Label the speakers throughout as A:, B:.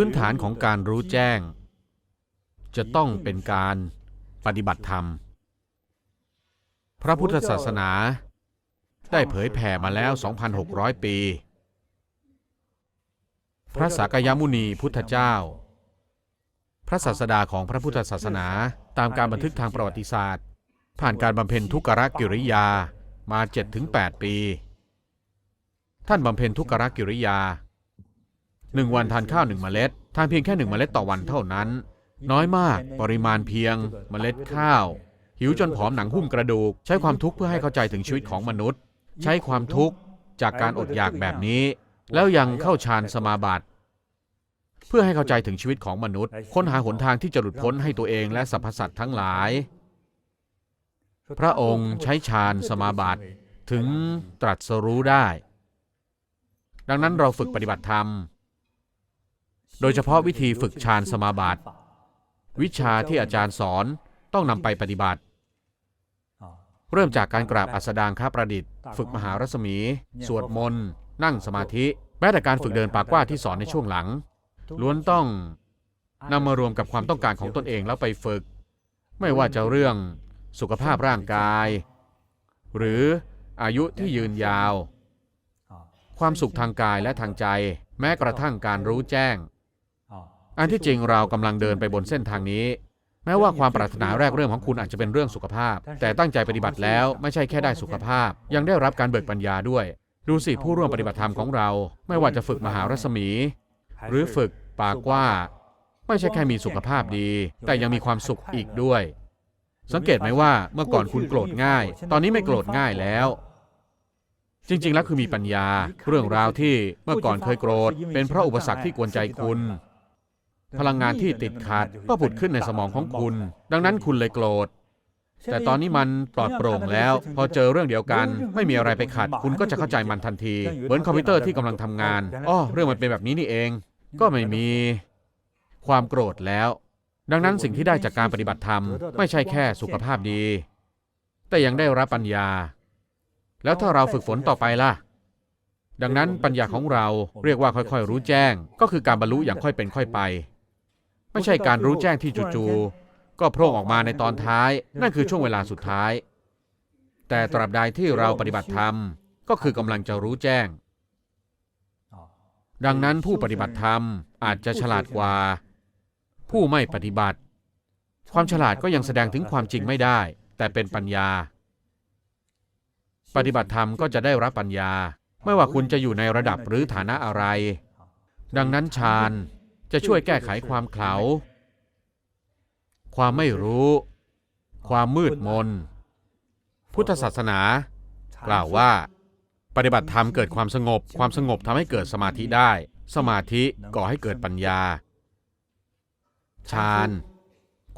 A: พื้นฐานของการรู้แจ้ง จะต้องเป็นการปฏิบัติธรรม พระพุทธศาสนาได้เผยแผ่มาแล้ว 2,600 ปี พระสากยมุนีพุทธเจ้า พระศาสดาของพระพุทธศาสนาตามการบันทึกทางประวัติศาสตร์ ผ่านการบำเพ็ญทุกขกิริยามา 7-8 ปี ท่านบำเพ็ญทุกขกิริยา หนึ่งวันทานข้าวหนึ่งเมล็ด ทานเพียงแค่หนึ่งเมล็ดต่อวันเท่านั้น น้อยมาก ปริมาณเพียง เมล็ดข้าว หิวจนผอมหนังหุ้มกระดูก ใช้ความทุกข์เพื่อให้เข้าใจถึงชีวิตของมนุษย์ ใช้ความทุกข์จากการอดอยากแบบนี้ แล้วยังเข้าฌานสมาบัติ เพื่อให้เข้าใจถึงชีวิตของมนุษย์ ค้นหาหนทางที่จะหลุดพ้นให้ตัวเองและสรรพสัตว์ทั้งหลาย พระองค์ใช้ฌานสมาบัติถึงตรัสรู้ได้ ดังนั้นเราฝึกปฏิบัติธรรม โดยเฉพาะวิธีฝึกฌานสมาบัติวิชาที่อาจารย์สอนต้องนำไปปฏิบัติ เริ่มจากการกราบอัสดางค้าประดิษฐ์ ฝึกมหารัศมี สวดมนต์ นั่งสมาธิ แม้แต่การฝึกเดินปากกว้าที่สอนในช่วงหลัง ล้วนต้องนำมารวมกับความต้องการของตนเองแล้วไปฝึก ไม่ว่าจะเรื่องสุขภาพร่างกาย หรืออายุที่ยืนยาว ความสุขทางกายและทางใจ แม้กระทั่งการรู้แจ้ง อันที่จริงเรากำลังเดินไปบนเส้นทางนี้ แม้ว่าความปรารถนาแรกเริ่มของคุณอาจจะเป็นเรื่องสุขภาพ แต่ตั้งใจปฏิบัติแล้วไม่ใช่แค่ได้สุขภาพ ยังได้รับการเบิกปัญญาด้วย ดูสิผู้ร่วมปฏิบัติธรรมของเรา ไม่ว่าจะฝึกมหารัศมี หรือฝึกปากว่า ไม่ใช่แค่มีสุขภาพดี แต่ยังมีความสุขอีกด้วย สังเกตไหมว่าเมื่อก่อนคุณโกรธง่าย ตอนนี้ไม่โกรธง่ายแล้วจริง ๆ แล้วคือมีปัญญา เรื่องราวที่เมื่อก่อนเคยโกรธ เป็นเพราะอุปสรรคที่กวนใจคุณ พลังงานที่ติดขัดก็ผุดขึ้นในสมองของคุณ ดังนั้นคุณเลยโกรธ แต่ตอนนี้มันปลอดโปร่งแล้ว พอเจอเรื่องเดียวกัน ไม่มีอะไรไปขัด คุณก็จะเข้าใจมันทันที เหมือนคอมพิวเตอร์ที่กำลังทำงานอ้อเรื่องมันเป็นแบบนี้นี่เอง ก็ไม่มีความโกรธแล้ว ดังนั้นสิ่งที่ได้จากการปฏิบัติธรรม ไม่ใช่แค่สุขภาพดี แต่ยังได้รับปัญญา แล้วถ้าเราฝึกฝนต่อไปล่ะดังนั้นปัญญาของเราเรียกว่าค่อยๆ รู้แจ้ง ก็คือการบรรลุอย่างค่อยเป็นค่อยไป ไม่ใช่การรู้แจ้งที่จู่ๆก็โผล่ออกมาในตอนท้าย นั่นคือช่วงเวลาสุดท้าย แต่ตราบใดที่เราปฏิบัติธรรมก็คือกำลังจะรู้แจ้ง ดังนั้นผู้ปฏิบัติธรรมอาจจะฉลาดกว่า ผู้ไม่ปฏิบัติ ความฉลาดก็ยังแสดงถึงความจริงไม่ได้ แต่เป็นปัญญา ปฏิบัติธรรมก็จะได้รับปัญญา ไม่ว่าคุณจะอยู่ในระดับหรือฐานะอะไร ดังนั้นฌาน จะช่วยแก้ไขความเขลาความไม่รู้ ความมืดมน พุทธศาสนา กล่าวว่า ปฏิบัติธรรมเกิดความสงบ ความสงบทำให้เกิดสมาธิได้ สมาธิก่อให้เกิดปัญญา ฌาน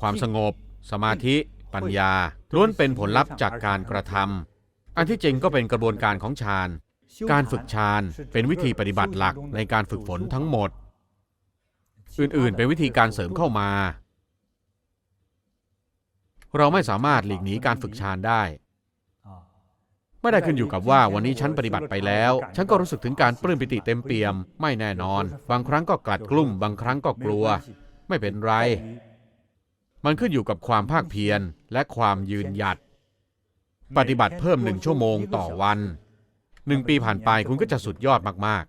A: ความสงบ สมาธิ ปัญญา ล้วนเป็นผลลัพธ์จากการกระทำอันที่จริงก็เป็นกระบวนการของฌาน การฝึกฌานเป็นวิธีปฏิบัติหลักในการฝึกฝนทั้งหมด อื่นๆ เป็นวิธีการเสริมเข้ามา เราไม่สามารถหลีกหนีการฝึกฌานได้ ไม่ได้ขึ้นอยู่กับว่าวันนี้ฉันปฏิบัติไปแล้ว ฉันก็รู้สึกถึงการปลื้มปิติเต็มเปี่ยม ไม่แน่นอน บางครั้งก็กลัดกลุ้ม บางครั้งก็กลัว ไม่เป็นไร มันขึ้นอยู่กับความภาคเพียรและความยืนหยัด ปฏิบัติเพิ่มหนึ่งชั่วโมงต่อวันหนึ่งปีผ่านไปคุณก็จะสุดยอดมาก